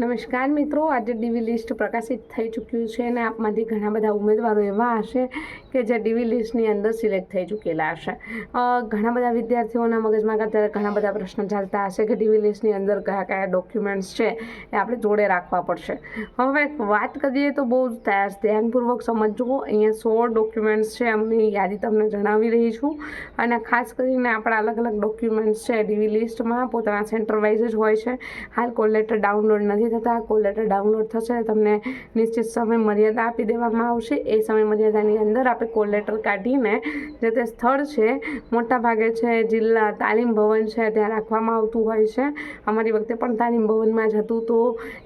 નમસ્કાર મિત્રો, આજે ડીવી લિસ્ટ પ્રકાશિત થઈ ચૂક્યું છે અને આપમાંથી ઘણા બધા ઉમેદવારો એવા હશે કે જે ડીવી લિસ્ટની અંદર સિલેક્ટ થઈ ચૂકેલા હશે. ઘણા બધા વિદ્યાર્થીઓના મગજમાં અત્યારે ઘણા બધા પ્રશ્ન ચાલતા હશે કે ડીવી લિસ્ટની અંદર કયા કયા ડોક્યુમેન્ટ્સ છે એ આપણે જોડે રાખવા પડશે. હવે વાત કરીએ તો બહુ ધ્યા- ધ્યાનપૂર્વક સમજવું અહીંયા સોળ ડોક્યુમેન્ટ્સ છે એમની યાદી તમને જણાવી રહી છું. અને ખાસ કરીને આપણા અલગ અલગ ડોક્યુમેન્ટ્સ છે ડીવી લિસ્ટમાં. પોતાના સેન્ટર વાઇઝ જ હોય છે. હાલ કોલ લેટર ડાઉનલોડ નથી થતા કોલ લેટર ડાઉનલોડ થશે, તમને નિશ્ચિત સમય મર્યાદા આપી દેવામાં આવશે. એ સમય મર્યાદાની અંદર આપણે કોલ લેટર કાઢીને જે તે સ્થળ છે, મોટા ભાગે છે, જિલ્લા તાલીમ ભવન છે, ત્યાં રાખવામાં આવતું હોય છે. અમારી વખતે પણ તાલીમ ભવનમાં જ હતું. તો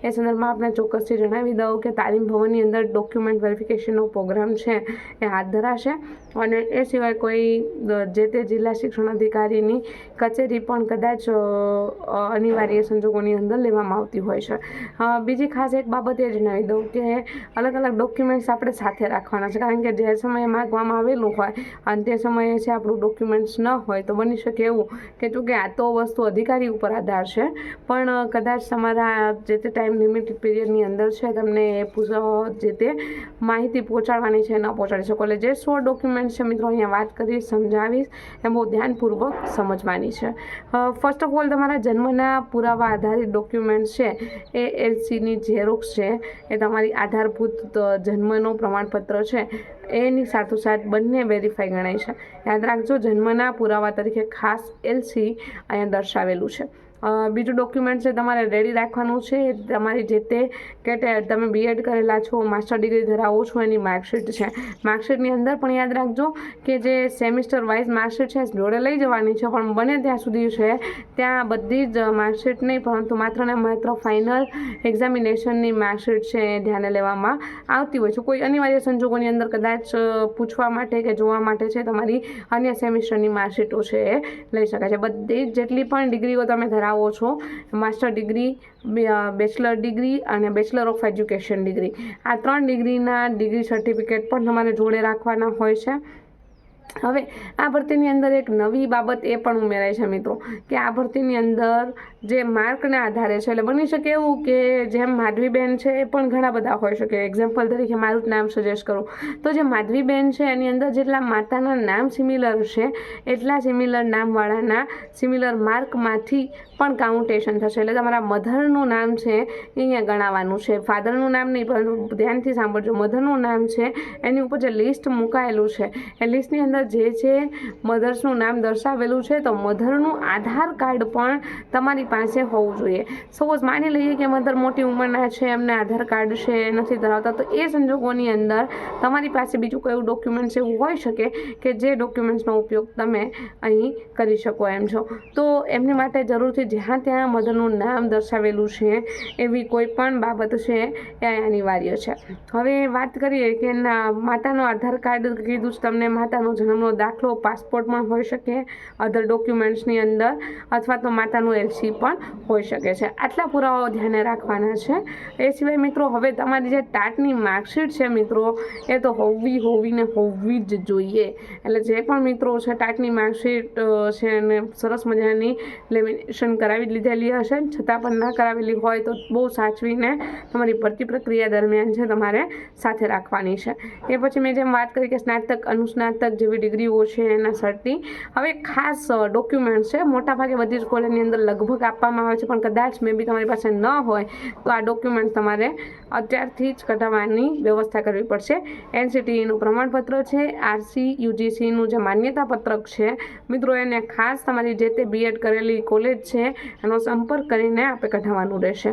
એ સંદર્ભમાં આપણે ચોક્કસથી જણાવી દઉં કે તાલીમ ભવનની અંદર ડોક્યુમેન્ટ વેરિફિકેશનનો પ્રોગ્રામ છે, એ હાથ ધરાશે. અને એ સિવાય કોઈ જે તે જિલ્લા શિક્ષણ અધિકારીની કચેરી પણ કદાચ અનિવાર્ય સંજોગોની અંદર લેવામાં આવતી હોય છે. બીજી ખાસ એક બાબત એ જણાવી દઉં કે અલગ અલગ ડોક્યુમેન્ટ્સ આપણે સાથે રાખવાના છે. કારણ કે જે સમયે માગવામાં આવેલું હોય અને તે સમયે છે આપણું ડોક્યુમેન્ટ્સ ન હોય તો બની શકે એવું કે ચૂંકે આ તો વસ્તુ અધિકારી ઉપર આધાર છે. પણ કદાચ તમારા જે તે ટાઈમ લિમિટેડ પીરિયડની અંદર છે તમને એ જે તે માહિતી પહોંચાડવાની છે ન પહોંચાડી શકો. એટલે જે સો ડોક્યુમેન્ટ છે મિત્રો, અહીંયા વાત કરીશ, સમજાવીશ એ બહુ ધ્યાનપૂર્વક સમજવાની છે. ફર્સ્ટ ઓફ ઓલ તમારા જન્મના પુરાવા આધારિત ડોક્યુમેન્ટ છે એ એલસીની ઝેરોક્ષ છે, એ તમારી આધારભૂત જન્મનું પ્રમાણપત્ર છે, એની સાથોસાથ બંને વેરીફાઈ ગણાય છે. યાદ રાખજો, જન્મના પુરાવા તરીકે ખાસ એલસી અહીંયા દર્શાવેલું છે. બીજું ડોક્યુમેન્ટ છે તમારે રેડી રાખવાનું છે. તમારી જે તે કે તમે બીએડ કરેલા છો માસ્ટર ડિગ્રી ધરાવો છો, એની માર્કશીટ છે. માર્કશીટની અંદર પણ યાદ રાખજો કે જે સેમિસ્ટર વાઇઝ માર્કશીટ છે, જોડે લઈ જવાની છે, પણ બને ત્યાં સુધી છે. ત્યાં બધી જ માર્કશીટ નહીં, પરંતુ માત્ર ને માત્ર ફાઇનલ એક્ઝામિનેશનની માર્કશીટ છે એ ધ્યાને લેવામાં આવતી હોય છે. કોઈ અનિવાર્ય સંજોગોની અંદર કદાચ પૂછવા માટે કે જોવા માટે છે, તમારી અન્ય સેમિસ્ટરની માર્કશીટો છે એ લઈ શકાય છે. બધી જ જેટલી પણ ડિગ્રીઓ તમે ધરાવો છો. માસ્ટર ડિગ્રી બેચલર ડિગ્રી અને બેચલર ઓફ એજ્યુકેશન ડિગ્રી આ ત્રણ ડિગ્રીના ડિગ્રી સર્ટિફિકેટ પણ તમારે જોડે રાખવાના હોય છે. હવે આ ભરતીની અંદર એક નવી બાબત એ પણ ઉમેરાય છે મિત્રો, કે આ ભરતીની અંદર જે માર્કના આધારે છે, એટલે બની શકે એવું કે જેમ માધવીબેન છે એ પણ ઘણા બધા હોઈ શકે. એક્ઝામ્પલ તરીકે મારું નામ સજેસ્ટ કરું. તો જે માધવીબેન છે, એની અંદર જેટલા માતાના નામ સિમિલર છે, એટલા સિમિલર નામવાળાના સિમિલર માર્કમાંથી પણ કાઉન્ટેશન થશે. એટલે તમારા મધરનું નામ છે અહીંયા ગણાવવાનું છે. ફાધરનું નામ નહીં, પરંતુ ધ્યાનથી સાંભળજો. મધરનું નામ છે, એની ઉપર જે લિસ્ટ મુકાયેલું છે, એ લિસ્ટની અંદર જે છે, મધર્સનું નામ દર્શાવેલું છે, તો મધરનું આધાર કાર્ડ પણ તમારી પાસે હોવું જોઈએ. સપોઝ માની લઈએ કે મધર મોટી ઉંમરના છે, એમને આધાર કાર્ડ છે, નથી ધરાવતા, તો એ સંજોગોની અંદર તમારી પાસે બીજું કોઈ ડોક્યુમેન્ટ્સ એવું હોઈ શકે કે જે ડોક્યુમેન્ટ્સનો ઉપયોગ તમે અહીં કરી શકો એમ છો. તો એમની માટે જરૂરથી જ્યાં ત્યાં મધરનું નામ દર્શાવેલું છે, એવી કોઈ પણ બાબત છે, એ અનિવાર્ય છે. હવે વાત કરીએ કે ના માતાનો આધાર કાર્ડ કીધું જ તમને, માતાનો જન્મનો દાખલો પાસપોર્ટ પણ હોઈ શકે અધર ડોક્યુમેન્ટ્સની અંદર, અથવા તો માતાનું એલસી પણ હોઈ શકે છે. આટલા પુરાવાઓ ધ્યાને રાખવાના છે. એ સિવાય મિત્રો, હવે તમારી જે ટાટની માર્કશીટ છે મિત્રો, એ તો હોવી, હોવીને હોવી જ જોઈએ. એટલે જે પણ મિત્રો છે ટાટની માર્કશીટ છે અને સરસ મજાની લેમિનેશન કરાવી લીધેલી હશે. છતાં પણ ના કરાવેલી હોય તો બહુ સાચવીને તમારી ભરતી પ્રક્રિયા દરમિયાન છે તમારે સાથે રાખવાની છે. એ પછી મેં જેમ વાત કરી કે સ્નાતક, અનુસ્નાતક જેવી ડિગ્રીઓ છે એના સર્ટી હવે ખાસ ડોક્યુમેન્ટ છે. મોટાભાગે બધી જ કોલેજની અંદર લગભગ આપવામાં આવે છે, પણ કદાચ મે બી તમારી પાસે ન હોય, તો આ ડોક્યુમેન્ટ તમારે અત્યારથી જ કઢાવવાની વ્યવસ્થા કરવી પડશે. એનસીટીઈનું પ્રમાણપત્ર છે આરસી યુજીસીનું જે માન્યતા પત્રક છે, મિત્રો એને ખાસ તમારી જે તે બીએડ કરેલી કોલેજ છે, એનો સંપર્ક કરીને આપણે કઢાવવાનું રહેશે.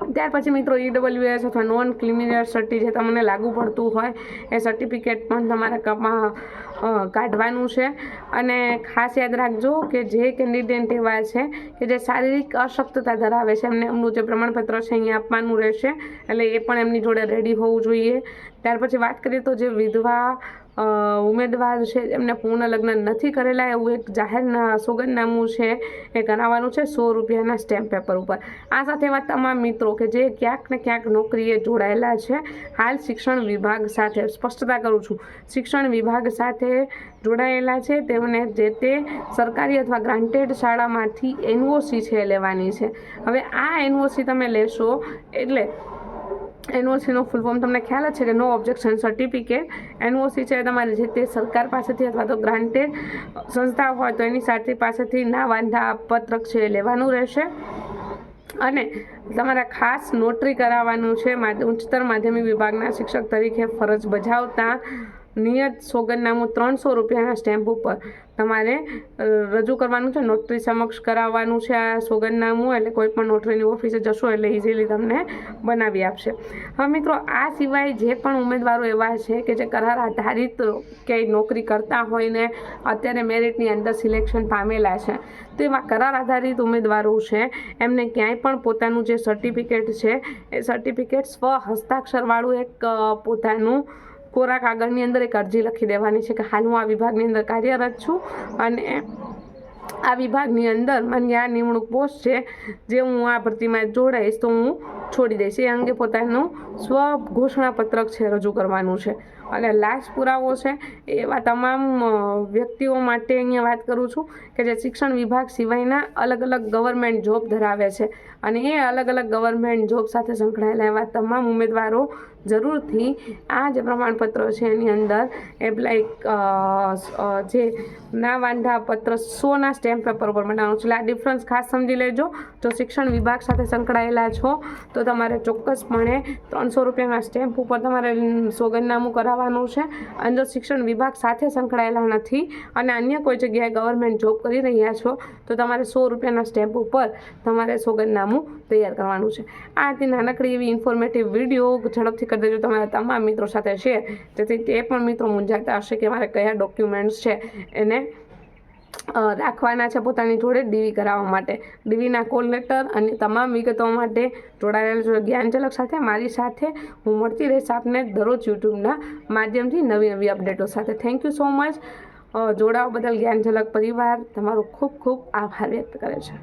ત્યાર પછી મિત્રો ઈડબ્લ્યુએસ અથવા નોન ક્રિમિનલ સર્ટી જે તમને લાગુ પડતું હોય, એ સર્ટિફિકેટ પણ તમારે કપમાં કાઢવાનું છે. અને ખાસ યાદ રાખજો કે જે કેન્ડિડેટ એવા છે કે જે શારીરિક અશક્તતા ધરાવે છે, એમને એમનું જે પ્રમાણપત્ર છે અહીંયા આપવાનું રહેશે. એટલે એ પણ એમની જોડે રેડી હોવું જોઈએ. ત્યાર પછી વાત કરીએ તો જે વિધવા ઉમેદવાર છે, એમને પૂર્ણ લગ્ન નથી કરેલા, એવું એક જાહેરના સોગંદનામું છે, એ કરાવવાનું છે, સો રૂપિયાના સ્ટેમ્પ પેપર ઉપર. આ સાથે એવા તમામ મિત્રો કે જે ક્યાંક ને ક્યાંક નોકરીએ જોડાયેલા છે, હાલ શિક્ષણ વિભાગ સાથે, સ્પષ્ટતા કરું છું, શિક્ષણ વિભાગ સાથે જોડાયેલા છે, તેમને જે તે સરકારી અથવા ગ્રાન્ટેડ શાળામાંથી એનઓસી છે લેવાની છે. હવે આ એનઓસી તમે લેશો, એટલે એનઓસીનો ફૂલ ફોર્મ તમને ખ્યાલ જ છે કે નો ઓબ્જેક્શન સર્ટિફિકેટ એનઓસી છે તમારે જે તે સરકાર પાસેથી અથવા તો ગ્રાન્ટેડ સંસ્થા હોય તો એની સાથે પાસેથી ના વાંધા પત્રક છે એ લેવાનું રહેશે. અને તમારે ખાસ નોટરી કરાવવાનું છે. ઉચ્ચતર માધ્યમિક વિભાગના શિક્ષક તરીકે ફરજ બજાવતા નિયત સોગંદનામું ત્રણસો રૂપિયાના સ્ટેમ્પ ઉપર તમારે રજૂ કરવાનું છે નોટરી સમક્ષ કરાવવાનું છે આ સોગંદનામું, એટલે કોઈ પણ નોટરીની ઓફિસે જશો એટલે ઇઝીલી તમને બનાવી આપશે. હવે મિત્રો, આ સિવાય જે પણ ઉમેદવારો એવા છે કે જે કરાર આધારિત ક્યાંય નોકરી કરતા હોય ને, અત્યારે મેરિટની અંદર સિલેક્શન પામેલા છે, તો એવા કરાર આધારિત ઉમેદવારો છે, એમને ક્યાંય પણ પોતાનું જે સર્ટિફિકેટ છે, એ સર્ટિફિકેટ સ્વ હસ્તાક્ષરવાળું એક પોતાનું કોરા કાગળની અંદર એક અરજી લખી દેવાની છે કે હાલ હું આ વિભાગની અંદર કાર્યરત છું અને આ વિભાગની અંદર મને આ નિમણૂક પોસ્ટ છે, જે હું આ ભરતીમાં જોડાઈશ તો હું છોડી દઈશ. એ અંગે પોતાનું સ્વ ઘોષણાપત્રક છે, રજૂ કરવાનું છે. અને લાસ્ટ પુરાવો છે એવા તમામ વ્યક્તિઓ માટે અહીંયા વાત કરું છું કે જે શિક્ષણ વિભાગ સિવાયના અલગ અલગ ગવર્મેન્ટ જોબ ધરાવે છે. અને એ અલગ અલગ ગવર્મેન્ટ જોબ સાથે સંકળાયેલા એવા તમામ ઉમેદવારો જરૂરથી આ જે પ્રમાણપત્રો છે એની અંદર. એપ્લાય જે ના વાંધા પત્ર સોના સ્ટેમ્પ પેપર ઉપર બનાવવાનું છે. એટલે આ ડિફરન્સ ખાસ સમજી લેજો. જો શિક્ષણ વિભાગ સાથે સંકળાયેલા છો, તો તમારે ચોક્કસપણે ત્રણસો રૂપિયાના સ્ટેમ્પ ઉપર તમારે સોગંદનામું કરાવવાનું છે. અને જો શિક્ષણ વિભાગ સાથે સંકળાયેલા નથી અને અન્ય કોઈ જગ્યાએ ગવર્મેન્ટ જોબ કરી રહ્યા છો, તો તમારે સો રૂપિયાના સ્ટેમ્પ ઉપર તમારે સોગંદનામું તૈયાર કરવાનું છે. આ નાનકડી એવી ઇન્ફોર્મેટિવ વીડિયો ઝડપથી કરી દેજો તમારા તમામ મિત્રો સાથે શેર જેથી તે પણ મિત્રો મૂંઝાતા હશે કે મારે કયા ડોક્યુમેન્ટ્સ છે એને રાખવાના છે પોતાની જોડે ડીવી કરાવવા માટે. ડીવીના કોલ લેટર અને તમામ વિગતો માટે જોડાયેલ છો. જ્ઞાનઝલક સાથે મારી સાથે હું મળતી રહીશ આપને દરરોજ યુટ્યુબના માધ્યમથી નવી નવી અપડેટો સાથે. થેન્ક યુ સો મચ જોડાવા બદલ જ્ઞાનચલક પરિવાર તમારો ખૂબ ખૂબ આભાર વ્યક્ત કરે છે.